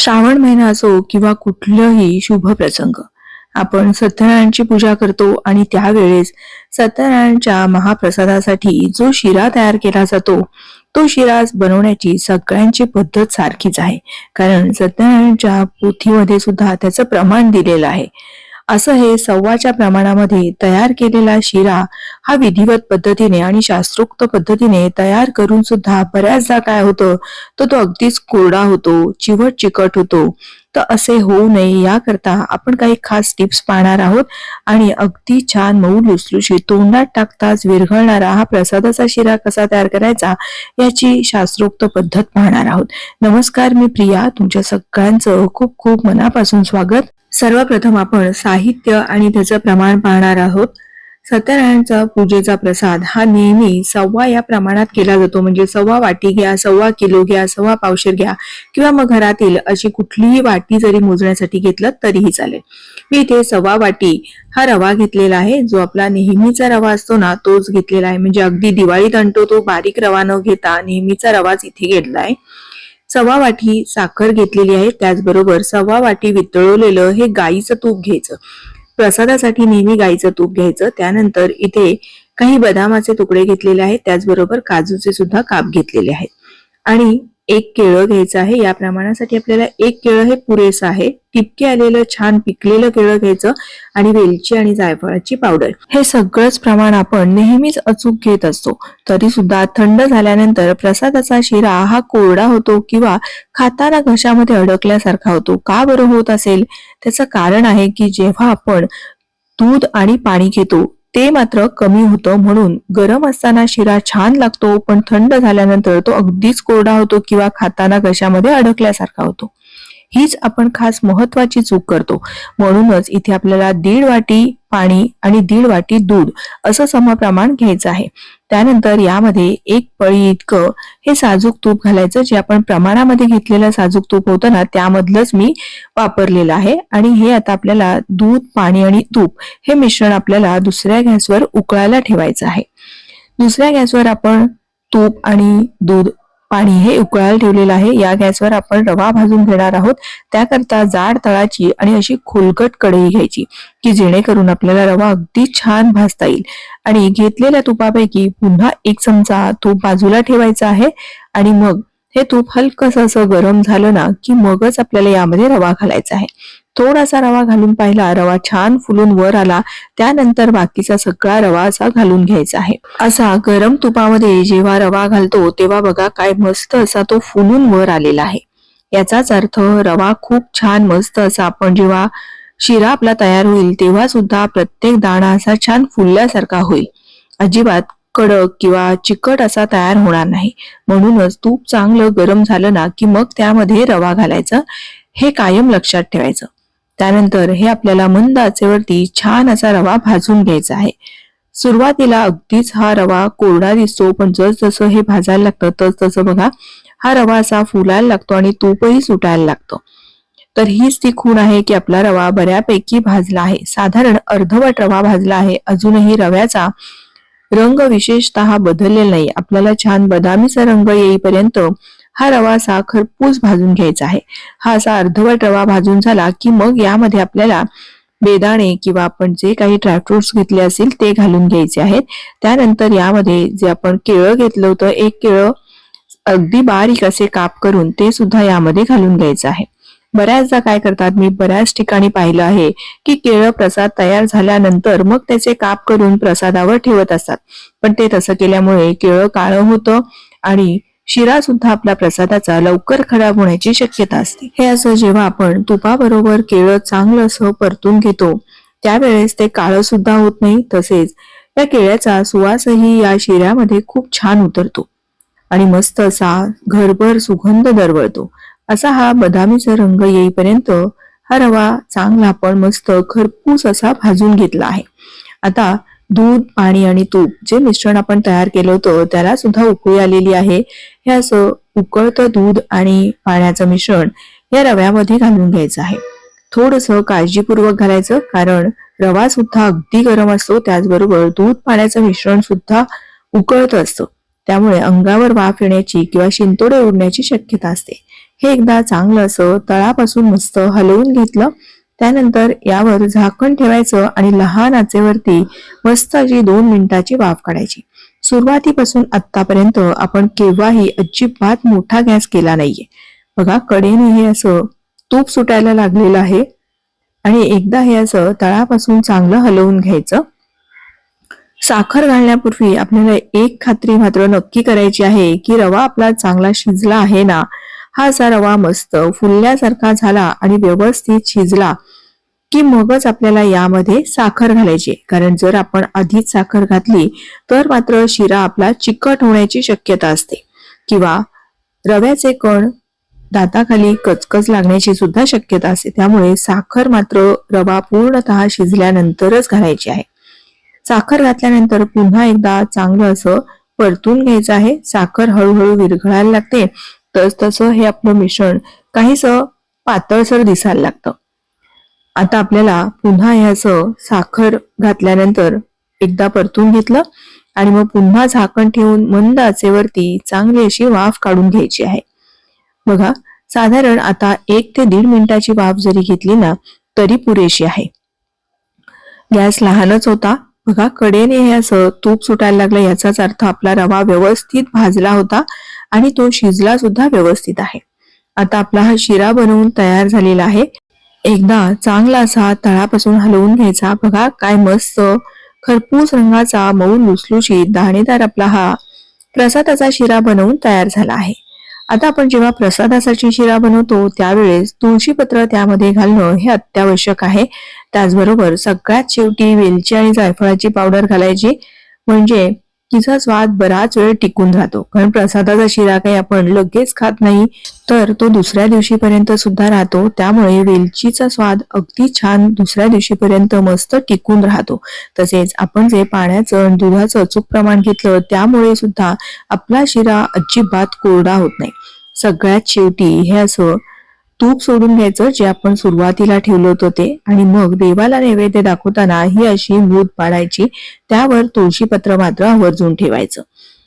श्रावण महिना असो किंवा कुठलंही शुभ प्रसंग आपण सत्यनारायणची पूजा करतो आणि त्यावेळेस सत्यनारायणच्या महाप्रसादासाठी जो शिरा तयार केला जातो तो शिरा बनवण्याची सगळ्यांची पद्धत सारखीच आहे. कारण सत्यनारायणच्या पोथीमध्ये सुद्धा त्याचं प्रमाण दिलेलं आहे. असं हे सव्वाच्या प्रमाणामध्ये तयार केलेला शिरा हा विधिवत पद्धतीने आणि शास्त्रोक्त पद्धतीने तयार करून सुद्धा बऱ्याचदा काय होतं तर तो अगदीच कोरडा होतो चिवट चिकट होतो. तर असे होऊ नये याकरता आपण काही खास टिप्स पाहणार आहोत आणि अगदी छान मऊ लुसलुशी तोंडात टाकताच विरघळणारा हा प्रसादाचा शिरा कसा तयार करायचा याची शास्त्रोक्त पद्धत पाहणार आहोत. नमस्कार मी प्रिया तुमच्या सगळ्यांचं खूप खूप मनापासून स्वागत. सर्वप्रथम आपण साहित्य आणि त्याचं प्रमाण पाहणार आहोत. सत्यनारायणचा पूजेचा प्रसाद हा नेहमी सव्वा या प्रमाणात केला जातो. म्हणजे सव्वा वाटी घ्या सव्वा किलो घ्या सव्वा पावशेर घ्या किंवा मग घरातील अशी कुठलीही वाटी जरी मोजण्यासाठी घेतलं तरीही चालेल. मी इथे सव्वा वाटी हा रवा घेतलेला आहे. जो आपला नेहमीचा रवा असतो ना तोच घेतलेला आहे. म्हणजे अगदी दिवाळीत आणतो तो बारीक रवा न घेता नेहमीचा रवाच इथे घेतला आहे. सव्वा वाटी साखर घेतलेली आहे. त्याचबरोबर सव्वा वाटी वितळवलेलं हे गाईचं तूप घ्यायचं. प्रसादासाठी नेहमी गाईचं तूप घ्यायचं. त्यानंतर इथे काही बदामाचे तुकडे घेतलेले आहेत. त्याचबरोबर काजूचे सुद्धा काप घेतलेले आहेत. आणि एक केळं घ्यायचं आहे. या प्रमाणासाठी आपल्याला एक केळं हे पुरेसं आहे. टिपके आलेलं छान पिकलेलं केळं घ्यायचं आणि वेलची आणि जायफळाची पावडर. हे सगळंच प्रमाण आपण नेहमीच अचूक घेत असतो. तरी सुद्धा थंड झाल्यानंतर प्रसादाचा शिरा हा कोरडा होतो किंवा खाताना घशामध्ये अडकल्यासारखा होतो. का बरं होत असेल? त्याचं कारण आहे की जेव्हा आपण दूध आणि पाणी घेतो ते मात्र कमी होतं म्हणून गरम असताना शिरा छान लागतो पण थंड झाल्यानंतर तो अगदीच कोरडा होतो किंवा खाताना घशामध्ये अडकल्यासारखा होतो. हीच आपण खास महत्वाची चूक करतो. म्हणूनच इथे आपल्याला दीड वाटी पाणी आणि दीड वाटी दूध असं समप्रमाण घ्यायचं आहे. त्यानंतर यामध्ये एक पळी इतकं हे साजूक तूप घालायचं जे आपण प्रमाणामध्ये घेतलेलं साजूक तूप होतं ना त्यामधलंच मी वापरलेलं आहे. आणि हे आता आपल्याला दूध पाणी आणि तूप हे मिश्रण आपल्याला दुसऱ्या गॅसवर उकळायला ठेवायचं आहे. दुसऱ्या गॅसवर आपण तूप आणि दूध पाणी हे उकळायला ठेवलेलं आहे. या गॅसवर आपण रवा भाजून घेणार आहोत. त्याकरता जाड तळाची आणि अशी खोलकट कढई घ्यायची की जेणेकरून आपल्याला रवा अगदी छान भाजता येईल. आणि घेतलेल्या तुपापैकी पुन्हा एक चमचा तूप बाजूला ठेवायचा आहे. आणि मग हे तूप हलकस असं गरम झालं ना की मगच आपल्याला यामध्ये रवा घालायचा आहे. थोडासा रवा घालून पाहिला. रवा छान फुलून वर आला. त्यानंतर बाकीचा सगळा रवा असा घालून घ्यायचा आहे. असा गरम तुपामध्ये जेव्हा रवा घालतो तेव्हा बघा काय मस्त असा तो फुलून वर आलेला आहे. याचाच अर्थ रवा खूप छान मस्त असा आपण जेव्हा शिरा आपला तयार होईल तेव्हा सुद्धा प्रत्येक दाणा असा छान फुलल्यासारखा होईल. अजिबात कडक किंवा चिकट असा तयार होणार नाही. म्हणूनच तूप चांगलं गरम झालं ना की मग त्यामध्ये रवा घालायचं. हे कायम लक्षात ठेवायचं. त्यानंतर हे आपल्याला मंद आचेवरती छान असा रवा भाजून घ्यायचा आहे. सुरुवातीला अगदीच हा रवा कोरडा दिसतो पण जसजसं हे भाजायला लागतं तस तसं बघा हा रवा असा फुलायला लागतो आणि तूपही सुटायला लागतो. तर हीच ती खूण आहे की आपला रवा बऱ्यापैकी भाजला आहे. साधारण अर्धवट रवा भाजला आहे. अजूनही रव्याचा रंग विशेषतः बदललेला नाही. आपल्याला छान बदामीचा रंग येईपर्यंत हा रवा असा खरपूस भाजून घ्यायचा आहे. हा असा अर्धवट रवा भाजून झाला की मग यामध्ये आपल्याला बेदाणे किंवा आपण जे काही ड्रायफ्रुट्स घेतले असतील ते घालून घ्यायचे आहेत. त्यानंतर यामध्ये जे आपण केळं घेतलं होतं एक केळं अगदी बारीक असे काप करून ते सुद्धा यामध्ये घालून घ्यायचं आहे. बऱ्याचदा काय करतात मी बऱ्याच ठिकाणी पाहिलं आहे की केळं प्रसाद तयार झाल्यानंतर मग त्याचे काप करून प्रसादावर ठेवत असतात. पण ते तसं केल्यामुळे केळं काळं होतं आणि शिरा सुद्धा आपल्या प्रसादाचा लवकर खराब होण्याची शक्यता असते. हे असं जेव्हा आपण तुपाबरोबर केळं चांगलं असं परतून घेतो त्यावेळेस ते काळं सुद्धा होत नाही. तसेच या केळ्याचा सुवासही या शिऱ्यामध्ये खूप छान उतरतो आणि मस्त असा घरभर सुगंध दरवळतो. असा हा बदामीचा रंग येईपर्यंत हा रवा चांगला आपण मस्त खरपूस असा भाजून घेतला आहे. आता दूध पाणी आणि तूप जे मिश्रण आपण तयार केलं होतं त्याला सुद्धा उकळी आलेली आहे. हे असं उकळतं दूध आणि पाण्याचं मिश्रण या रव्यामध्ये घालून घ्यायचं आहे. थोडस काळजीपूर्वक घालायचं कारण रवा सुद्धा अगदी गरम असतो त्याचबरोबर दूध पाण्याचं मिश्रण सुद्धा उकळत असतं. त्यामुळे अंगावर वाफ येण्याची किंवा शिंतोडे उडण्याची शक्यता असते. हे एकदा चांगलं असं तळापासून मस्त हलवून घेतलं त्यानंतर यावर झाकण ठेवायचं आणि लहान आचेवरती मस्त अशी दोन मिनिटाची वाफ काढायची. सुरुवातीपासून आतापर्यंत आपण केव्हाही अजिबात मोठा गॅस केला नाहीये. बघा कडेने हे असं तूप सुटायला लागलेलं आहे. आणि एकदा हे असं तळापासून चांगलं हलवून घ्यायचं. साखर घालण्यापूर्वी आपल्याला एक खात्री मात्र नक्की करायची आहे की रवा आपला चांगला शिजला आहे ना? हा असा रवा मस्त फुलल्यासारखा झाला आणि व्यवस्थित शिजला की मगच आपल्याला यामध्ये साखर घालायची. कारण जर आपण आधीच साखर घातली तर मात्र शिरा आपला चिकट होण्याची शक्यता असते. किंवा रव्याचे कण दाताखाली कचकच लागण्याची सुद्धा शक्यता असते. त्यामुळे साखर मात्र रवा पूर्णतः शिजल्यानंतरच घालायची आहे. साखर घातल्यानंतर पुन्हा एकदा चांगलं असं परतून घ्यायचं आहे. साखर हळूहळू विरघळायला लागते. तस तसं हे आपलं मिश्रण काहीस पातळसर दिसायला लागतं. आता आपल्याला पुन्हा हे असं साखर घातल्यानंतर एकदा परतून घेतलं आणि मग पुन्हा झाकण ठेवून मंद आचेवरती चांगली अशी वाफ काढून घ्यायची आहे. बघा साधारण आता एक ते दीड मिनिटाची वाफ जरी घेतली ना तरी पुरेशी आहे. गॅस लहानच होता. बघा कडेने हे असं तूप सुटायला लागलं याचाच अर्थ आपला रवा व्यवस्थित भाजला होता. आणि तो शिजला सुद्धा व्यवस्थित आहे. आता आपला हा शिरा बनवून तयार झालेला आहे. एकदा चांगला असा तळापासून हलवून घ्यायचा. बघा काय मस्त खरपूस रंगाचा मऊ लुसलुशीत दाणेदार आपला हा प्रसादाचा शिरा बनवून तयार झाला आहे. आता आपण जेव्हा प्रसादासाठी शिरा बनवतो त्यावेळेस तुळशीपत्र त्यामध्ये घालणं हे अत्यावश्यक आहे. त्याचबरोबर सगळ्यात शेवटी वेलची आणि जायफळाची पावडर घालायची. म्हणजे तिचा स्वाद बराच वेळ टिकून राहतो. कारण प्रसादाचा शिरा काही आपण लगेच खात नाही तर तो दुसऱ्या दिवशीपर्यंत सुद्धा राहतो. त्यामुळे वेलचीचा स्वाद अगदी छान दुसऱ्या दिवशीपर्यंत मस्त टिकून राहतो. तसेच आपण जे पाण्याचं दुधाचं अचूक प्रमाण घेतलं त्यामुळे सुद्धा आपला शिरा अजिबात कोरडा होत नाही. सगळ्यात शेवटी हे असं तूप सोडून घ्यायचं जे आपण सुरुवातीला ठेवलं होतं ते. आणि मग देवाला नैवेद्य दाखवताना ही अशी मूद पाडायची. त्यावर तुळशीपत्र मात्र आवर्जून ठेवायचं.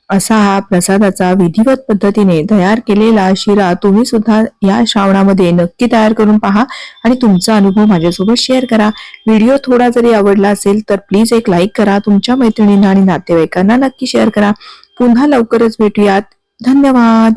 असा हा प्रसादाचा विधिवत पद्धतीने तयार केलेला शिरा तुम्ही सुद्धा या श्रावणामध्ये नक्की तयार करून पहा आणि तुमचा अनुभव माझ्यासोबत शेअर करा. व्हिडिओ थोडा जरी आवडला असेल तर प्लीज एक लाईक करा तुमच्या मैत्रिणींना आणि नातेवाईकांना नक्की शेअर करा. पुन्हा लवकरच भेटूयात. धन्यवाद.